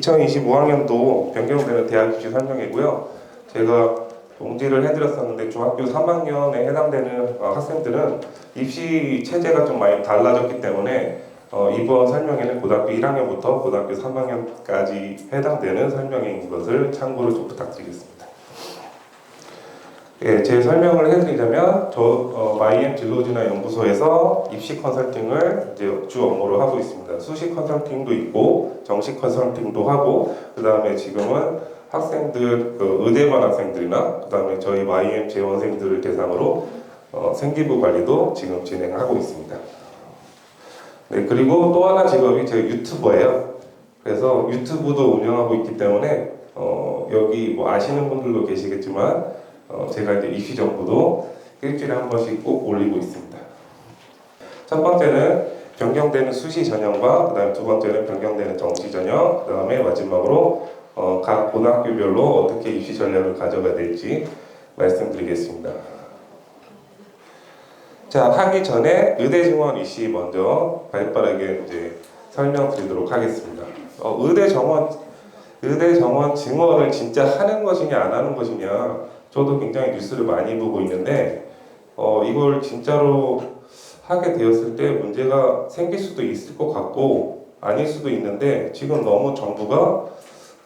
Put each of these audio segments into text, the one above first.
2025학년도 변경되는 대학 입시 설명이고요. 제가 공지를 해드렸었는데 중학교 3학년에 해당되는 어, 학생들은 입시 체제가 좀 많이 달라졌기 때문에 어, 이번 설명에는 고등학교 1학년부터 고등학교 3학년까지 해당되는 설명인 것을 참고로 좀 부탁드리겠습니다. 예, 제 설명을 해드리자면 저 어, 마이엠 진로진화 연구소에서 입시 컨설팅을 이제 주 업무로 하고 있습니다. 수시 컨설팅도 있고 정식 컨설팅도 하고 그 다음에 지금은 학생들 그 의대반 학생들이나 그 다음에 저희 마이엠 재원생들을 대상으로 어, 생기부 관리도 지금 진행하고 있습니다. 네 그리고 또 하나 직업이 제 유튜버예요. 그래서 유튜브도 운영하고 있기 때문에 어, 여기 뭐 아시는 분들도 계시겠지만 어, 제가 이제 입시 정보도 일주일에 한 번씩 꼭 올리고 있습니다. 첫 번째는 변경되는 수시 전형과 그다음 두 번째는 변경되는 정시 전형, 그다음에 마지막으로 어, 각 고등학교별로 어떻게 입시 전략을 가져가야 될지 말씀드리겠습니다. 자 하기 전에 의대 증원 이시 먼저 발빠르게 이제 설명드리도록 하겠습니다. 어, 의대 정원 의대 정원 증원을 진짜 하는 것이냐 안 하는 것이냐 저도 굉장히 뉴스를 많이 보고 있는데 어, 이걸 진짜로 하게 되었을 때 문제가 생길 수도 있을 것 같고 아닐 수도 있는데 지금 너무 정부가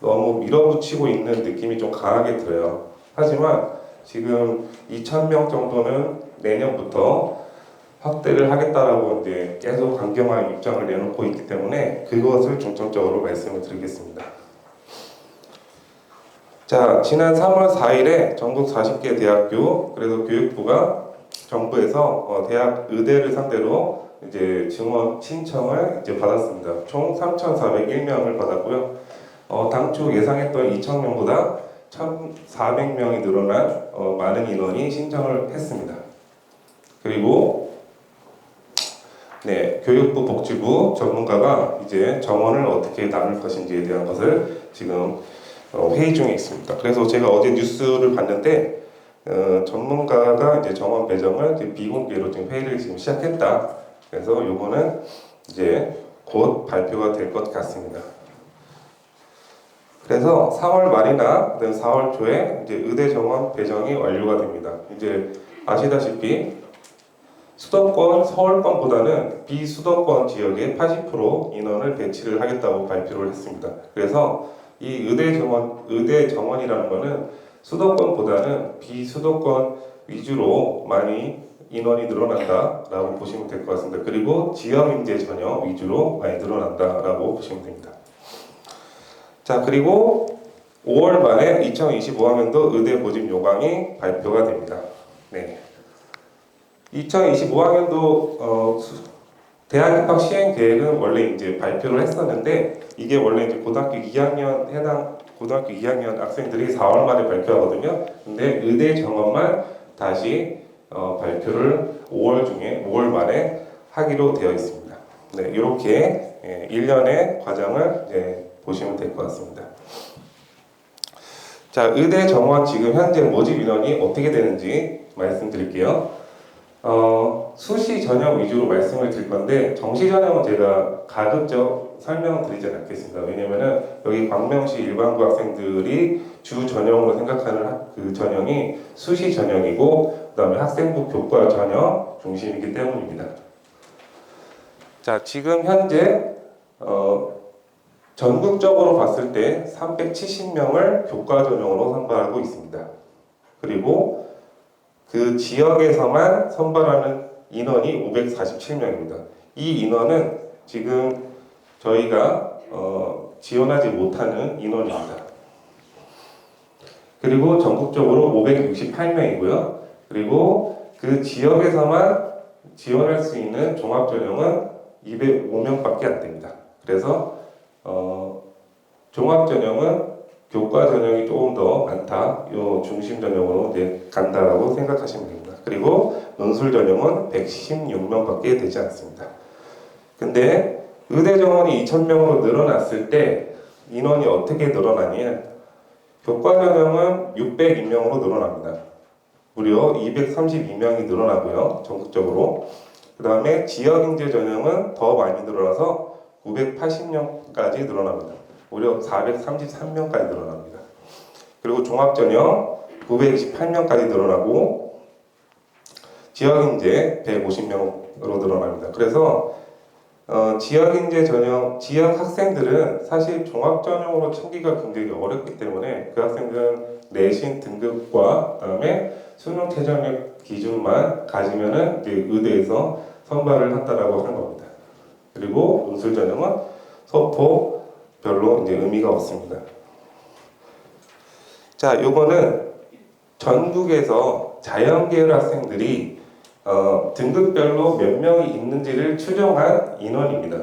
너무 밀어붙이고 있는 느낌이 좀 강하게 들어요. 하지만 지금 2,000명 정도는 내년부터 확대를 하겠다라고 이제 계속 강경한 입장을 내놓고 있기 때문에 그것을 중점적으로 말씀을 드리겠습니다. 자, 지난 3월 4일에 전국 40개 대학교 그래서 교육부가 정부에서 어, 대학 의대를 상대로 이제 증원 신청을 이제 받았습니다. 총 3,401명을 받았고요. 어, 당초 예상했던 2,000명보다 1,400명이 늘어난 어, 많은 인원이 신청을 했습니다. 그리고 네, 교육부 복지부 전문가가 이제 정원을 어떻게 나눌 것인지에 대한 것을 지금 어, 회의 중에 있습니다. 그래서 제가 어제 뉴스를 봤는데 어, 전문가가 이제 정원 배정을 이제 비공개로 지금 회의를 지금 시작했다. 그래서 요거는 이제 곧 발표가 될 것 같습니다. 그래서 4월 말이나 4월 초에 이제 의대 정원 배정이 완료가 됩니다. 이제 아시다시피 수도권 서울권보다는 비수도권 지역에 80% 인원을 배치를 하겠다고 발표를 했습니다. 그래서 이 의대 정원 의대 정원이라는 거는 수도권보다는 비수도권 위주로 많이 인원이 늘어난다라고 보시면 될 것 같습니다. 그리고 지역 인재 전형 위주로 많이 늘어난다라고 보시면 됩니다. 자 그리고 5월 말에 2025학년도 의대 모집 요강이 발표가 됩니다. 네. 2025학년도 어, 수- 대학 입학 시행 계획은 원래 이제 발표를 했었는데 이게 원래 이제 고등학교 2학년 해당 고등학교 2학년 학생들이 4월 말에 발표하거든요. 근데 의대 정원만 다시 어, 발표를 5월 중에 5월 말에 하기로 되어 있습니다. 네, 이렇게 예, 1년의 과정을 이제 보시면 될 것 같습니다. 자, 의대 정원 지금 현재 모집 인원이 어떻게 되는지 말씀드릴게요. 어, 수시 전형 위주로 말씀을 드릴 건데 정시 전형은 제가 가급적 설명을 드리지 않겠습니다. 왜냐면은 여기 광명시 일반고 학생들이 주 전형으로 생각하는 학- 그 전형이 수시 전형이고 그다음에 학생부 교과 전형 중심이기 때문입니다. 자, 지금 현재 어, 전국적으로 봤을 때 370명을 교과 전형으로 선발하고 있습니다. 그리고 그 지역에서만 선발하는 인원이 547명입니다. 이 인원은 지금 저희가 어, 지원하지 못하는 인원입니다. 그리고 전국적으로 568명이고요. 그리고 그 지역에서만 지원할 수 있는 종합전형은 205명밖에 안 됩니다. 그래서 어, 종합전형은 교과 전형이 조금 더 많다. 요 중심 전형으로 간다라고 생각하시면 됩니다. 그리고 논술 전형은 116명밖에 되지 않습니다. 근데 의대 정원이 2,000명으로 늘어났을 때 인원이 어떻게 늘어나냐? 교과 전형은 602명으로 늘어납니다. 무려 232명이 늘어나고요. 전국적으로. 그 다음에 지역 인재 전형은 더 많이 늘어나서 980명까지 늘어납니다. 무려 433명까지 늘어납니다. 그리고 종합전형 928명까지 늘어나고 지역인재 150명으로 늘어납니다. 그래서 어, 지역인재 전형 지역 학생들은 사실 종합 전형으로 찾기가 굉장히 어렵기 때문에 그 학생들은 내신 등급과 그다음에 수능 최저학력 기준만 가지면은 이제 의대에서 선발을 한다라고 하는 겁니다. 그리고 논술 전형은 소포 별로 이제 의미가 없습니다. 자, 요거는 전국에서 자연계열 학생들이 어, 등급별로 몇 명이 있는지를 추정한 인원입니다.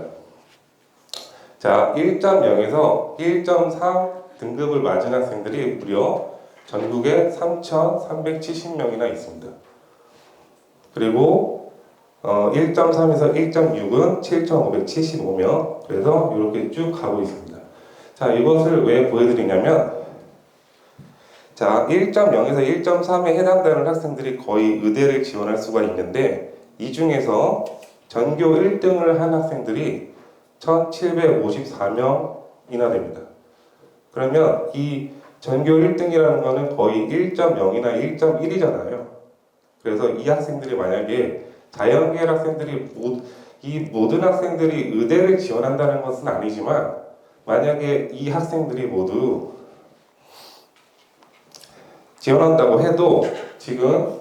자, 1.0에서 1.3 등급을 맞은 학생들이 무려 전국에 3,370명이나 있습니다. 그리고 어, 1.3에서 1.6은 7,575명. 그래서 이렇게 쭉 가고 있습니다. 자, 이것을 왜 보여드리냐면 자, 1.0에서 1.3에 해당되는 학생들이 거의 의대를 지원할 수가 있는데 이 중에서 전교 1등을 한 학생들이 1,754명이나 됩니다. 그러면 이 전교 1등이라는 거는 거의 1.0이나 1.1이잖아요. 그래서 이 학생들이 만약에 자연계열 학생들이 모, 이 모든 학생들이 의대를 지원한다는 것은 아니지만 만약에 이 학생들이 모두 지원한다고 해도 지금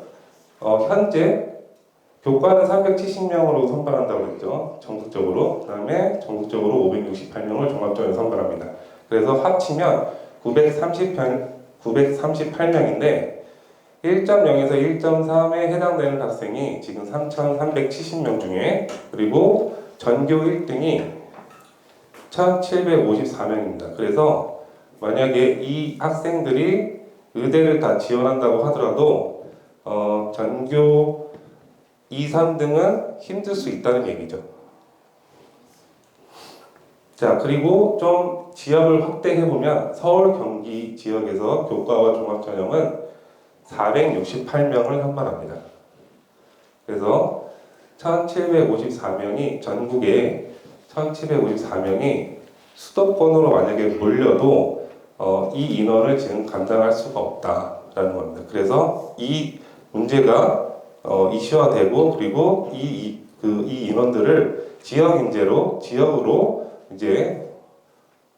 어, 현재 교과는 370명으로 선발한다고 했죠. 전국적으로. 그다음에 전국적으로 568명을 종합전에 선발합니다. 그래서 합치면 930편, 938명인데 1.0에서 1.3에 해당되는 학생이 지금 3,370명 중에 그리고 전교 1등이 1,754명입니다. 그래서 만약에 이 학생들이 의대를 다 지원한다고 하더라도 어, 전교 2, 3등은 힘들 수 있다는 얘기죠. 자, 그리고 좀 지역을 확대해 보면 서울, 경기 지역에서 교과와 종합전형은 468명을 선발합니다. 그래서 1754명이 전국에 1754명이 수도권으로 만약에 몰려도 어, 이 인원을 지금 감당할 수가 없다라는 겁니다. 그래서 이 문제가 어, 이슈화되고 그리고 이, 이, 그, 이 인원들을 지역 인재로 지역으로 이제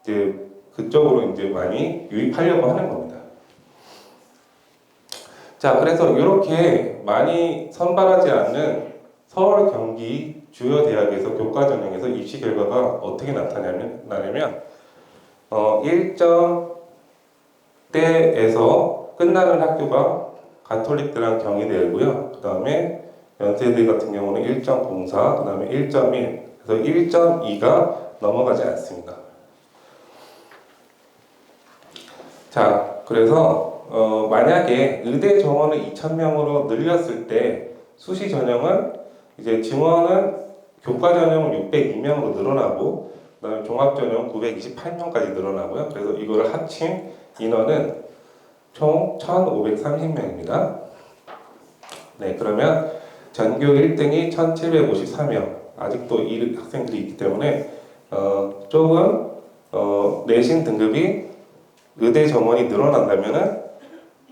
이제 그쪽으로 이제 많이 유입하려고 하는 겁니다. 자, 그래서 이렇게 많이 선발하지 않는 서울, 경기 주요 대학에서 교과 전형에서 입시 결과가 어떻게 나타나냐면 나냐면 어, 1 점대에서 끝나는 학교가 가톨릭대랑 경희대고요. 그 다음에 연세대 같은 경우는 1.04, 그 다음에 1.1, 그래서 1.2가 넘어가지 않습니다. 자, 그래서 어, 만약에 의대 정원을 2,000명으로 늘렸을 때 수시 전형은 이제 증원은 교과 전형은 602명으로 늘어나고 그다음에 종합 전형 928명까지 늘어나고요. 그래서 이거를 합친 인원은 총 1,530명입니다. 네, 그러면 전교 1등이 1,754명. 아직도 이 학생들이 있기 때문에 어, 조금 어, 내신 등급이 의대 정원이 늘어난다면은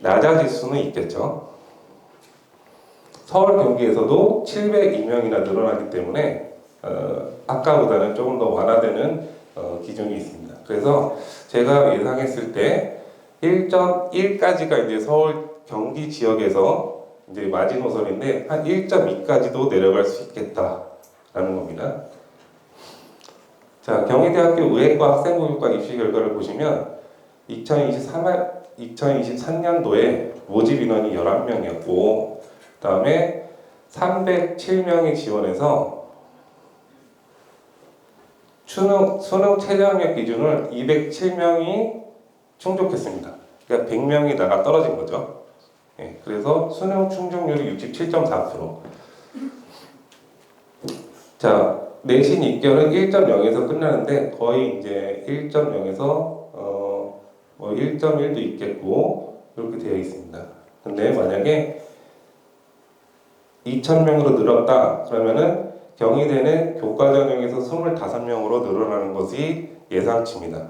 낮아질 수는 있겠죠. 서울 경기에서도 702명이나 늘어나기 때문에 어, 아까보다는 조금 더 완화되는 어, 기준이 있습니다. 그래서 제가 예상했을 때 1.1까지가 이제 서울 경기 지역에서 이제 마지노선인데 한 1.2까지도 내려갈 수 있겠다라는 겁니다. 자, 경희대학교 의예과 학생교육과 입시 결과를 보시면 2023, 2023년도에 모집 인원이 11명이었고 그 다음에 307명이 지원해서 수능, 수능 최저학력 기준을 207명이 충족했습니다. 그러니까 100명이 나가 떨어진 거죠. 예, 그래서 수능 충족률이 67.4%. 자, 내신 입결은 1.0에서 끝나는데 거의 이제 1.0에서 어, 뭐 1.1도 있겠고 이렇게 되어 있습니다. 근데 만약에 2,000명으로 늘었다 그러면은 경희대는 교과 전형에서 25명으로 늘어나는 것이 예상치입니다.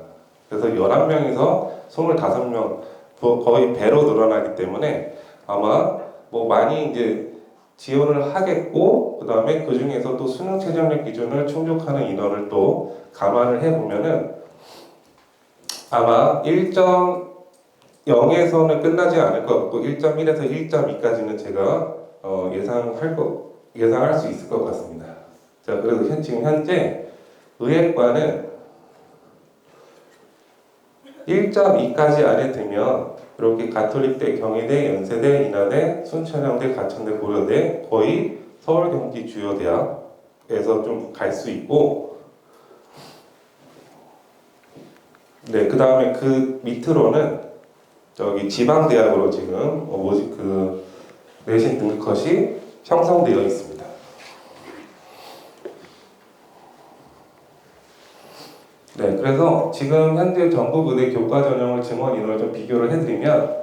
그래서 11명에서 25명 거의 배로 늘어나기 때문에 아마 뭐 많이 이제 지원을 하겠고 그다음에 그 중에서 또 수능 최저력 기준을 충족하는 인원을 또 감안을 해 보면은 아마 1.0에서는 끝나지 않을 것 같고 1.1에서 1.2까지는 제가 어, 예상할 거 예상할 수 있을 것 같습니다. 자, 그래서 현, 지금 현재 의예과는 1.2까지 안에 들면 이렇게 가톨릭대, 경희대, 연세대, 인하대, 순천향대, 가천대, 고려대 거의 서울 경기 주요 대학에서 좀 갈 수 있고 네, 그 다음에 그 밑으로는 저기 지방 대학으로 지금 어, 뭐지 그 내신 등급 컷이 형성되어 있습니다. 네, 그래서 지금 현재 전국 의대 교과 전형을 증원 인원을 좀 비교를 해드리면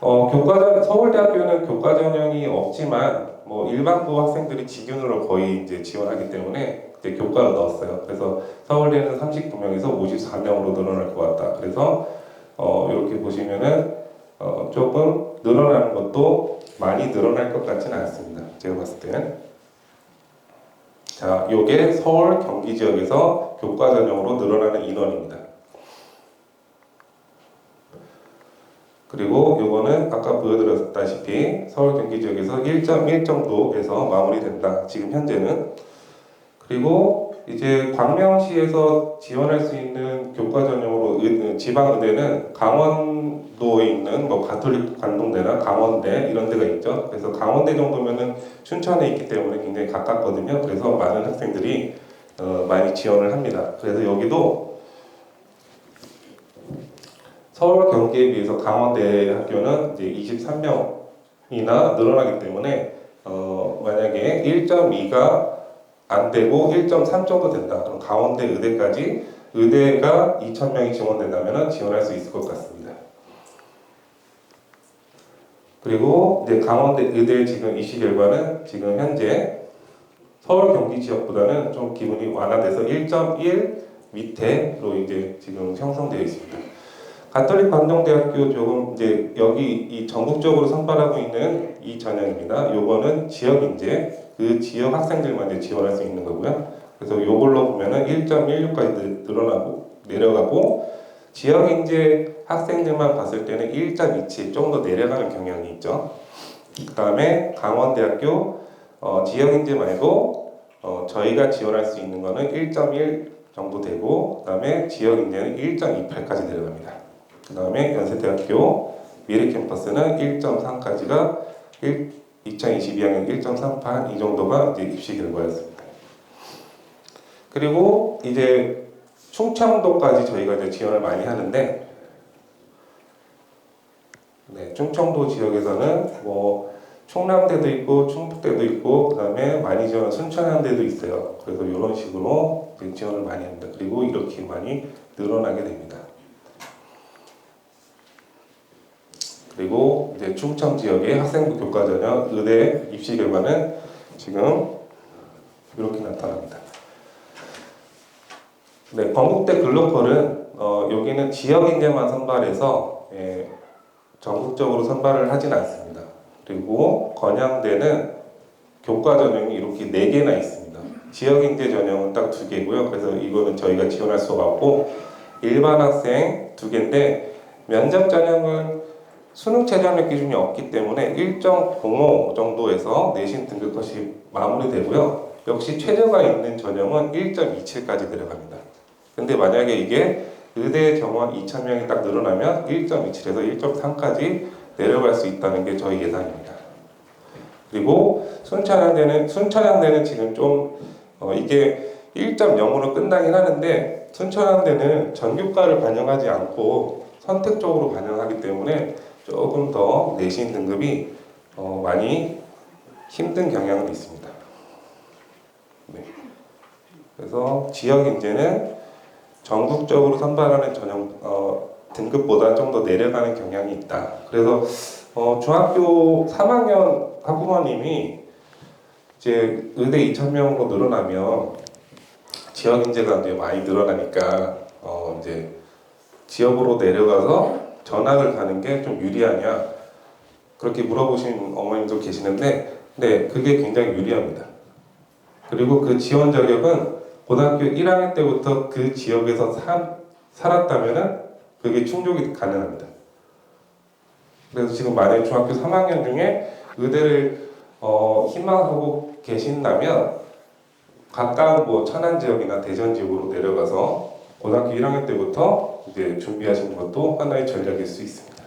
어, 교과 전 서울대학교는 교과 전형이 없지만 뭐 일반고 학생들이 지균으로 거의 이제 지원하기 때문에 이제 교과를 넣었어요. 그래서 서울대는 39명에서 54명으로 늘어날 것 같다. 그래서 어, 이렇게 보시면은 어, 조금 늘어나는 것도 많이 늘어날 것 같지는 않습니다. 제가 봤을 때는. 자, 요게 서울 경기 지역에서 교과 전형으로 늘어나는 인원입니다. 그리고 요거는 아까 보여드렸다시피 서울 경기 지역에서 1.1 정도에서 마무리된다. 지금 현재는 그리고 이제 광명시에서 지원할 수 있는 교과 전형으로 의- 지방 의대는 강원도에 있는 뭐 가톨릭 관동대나 강원대 이런 데가 있죠. 그래서 강원대 정도면은 춘천에 있기 때문에 굉장히 가깝거든요. 그래서 많은 학생들이 어, 많이 지원을 합니다. 그래서 여기도 서울 경기에 비해서 강원대 학교는 이제 23명이나 늘어나기 때문에 어, 만약에 1.2가 안 되고 1.3 정도 된다. 그럼 강원대 의대까지 의대가 2,000명이 지원된다면 지원할 수 있을 것 같습니다. 그리고 이제 강원대 의대 지금 입시 결과는 지금 현재 서울 경기 지역보다는 좀 기분이 완화돼서 1.1 밑에로 이제 지금 형성되어 있습니다. 가톨릭 관동대학교 조금 이제 여기 이 전국적으로 선발하고 있는 이 전형입니다. 요거는 지역 인재 그 지역 학생들만 이제 지원할 수 있는 거고요. 그래서 요걸로 보면은 1.16까지 늘어나고 내려가고 지역 인재 학생들만 봤을 때는 1.27 정도 내려가는 경향이 있죠. 그다음에 강원대학교 어, 지역 인재 말고 어, 저희가 지원할 수 있는 거는 1.1 정도 되고 그다음에 지역 인재는 1.28까지 내려갑니다. 그다음에 연세대학교 미래 캠퍼스는 1.3까지가 1, 2022학년 1.38이 정도가 이제 입시 결과였습니다. 그리고 이제 충청도까지 저희가 이제 지원을 많이 하는데 네, 충청도 지역에서는 뭐 충남대도 있고 충북대도 있고 그다음에 많이 지원한 순천향대도 있어요. 그래서 이런 식으로 지원을 많이 합니다. 그리고 이렇게 많이 늘어나게 됩니다. 그리고 이제 충청 지역의 학생부 교과 전형 의대 입시 결과는 지금 이렇게 나타납니다. 네, 건국대 글로컬은 어, 여기는 지역 인재만 선발해서 예, 전국적으로 선발을 하진 않습니다. 그리고 건양대는 교과 전형이 이렇게 네 개나 있습니다. 지역 인재 전형은 딱두 개고요. 그래서 이거는 저희가 지원할 수가 없고 일반 학생 두 개인데 면접 전형은 수능 최저학력 기준이 없기 때문에 1.05 정도에서 내신 등급 컷이 마무리되고요. 역시 최저가 있는 전형은 1.27까지 내려갑니다. 근데 만약에 이게 의대 정원 2,000명이 딱 늘어나면 1.27에서 1.3까지 내려갈 수 있다는 게 저희 예상입니다. 그리고 순천향대는 순천향대는 지금 좀 어, 이게 1.0으로 끝나긴 하는데 순천향대는 전교과를 반영하지 않고 선택적으로 반영하기 때문에 조금 더 내신 등급이 어, 많이 힘든 경향은 있습니다. 네. 그래서 지역 인재는 전국적으로 선발하는 전형 어, 등급보다 좀 더 내려가는 경향이 있다. 그래서 어, 중학교 3학년 학부모님이 이제 의대 2,000명으로 늘어나면 지역 인재가 이제 많이 늘어나니까 어, 이제 지역으로 내려가서 전학을 가는 게 좀 유리하냐 그렇게 물어보신 어머님도 계시는데 네 그게 굉장히 유리합니다. 그리고 그 지원 자격은 고등학교 1학년 때부터 그 지역에서 사, 살았다면은 그게 충족이 가능합니다. 그래서 지금 만약 중학교 3학년 중에 의대를 어, 희망하고 계신다면 가까운 뭐 천안 지역이나 대전 지역으로 내려가서 고등학교 1학년 때부터 이제 준비하시는 것도 하나의 전략일 수 있습니다.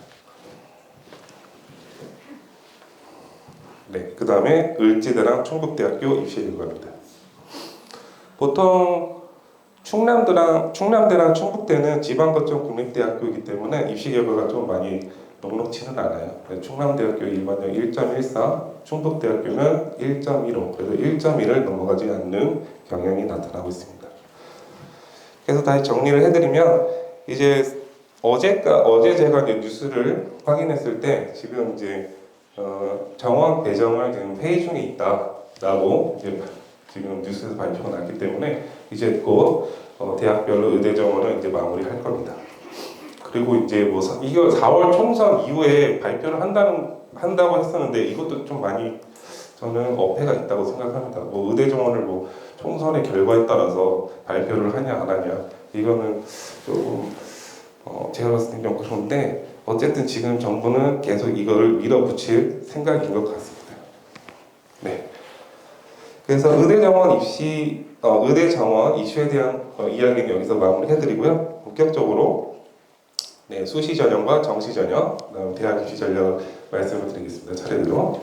네, 그 다음에 을지대랑 충북대학교 입시 결과입니다. 보통 충남대랑 충남대랑 충북대는 지방 거점 국립대학교이기 때문에 입시 결과가 좀 많이 녹록치는 않아요. 충남대학교 일반형 1.14, 충북대학교는 1.15, 그래서 1.1을 넘어가지 않는 경향이 나타나고 있습니다. 그래서 다시 정리를 해드리면 이제 어제가 어제 제가 이제 뉴스를 확인했을 때 지금 이제 어, 정원 배정을 지금 회의 중에 있다라고 이제 지금 뉴스에서 발표가 났기 때문에 이제 곧 어, 대학별로 의대 정원을 이제 마무리할 겁니다. 그리고 이제 뭐 사- 이거 4월 총선 이후에 발표를 한다는 한다고 했었는데 이것도 좀 많이 저는 어폐가 있다고 생각합니다. 뭐 의대 정원을 뭐 총선의 결과에 따라서 발표를 하냐 안 하냐 이거는 조금 어, 제가 봤을 때좀 그런데 어쨌든 지금 정부는 계속 이거를 밀어붙일 생각인 것 같습니다. 네. 그래서 의대 정원 입시 어, 의대 정원 이슈에 대한 어, 이야기는 여기서 마무리해드리고요. 본격적으로 네, 수시 전형과 정시 전형, 그다음 대학 입시 전략 말씀을 드리겠습니다. 차례대로.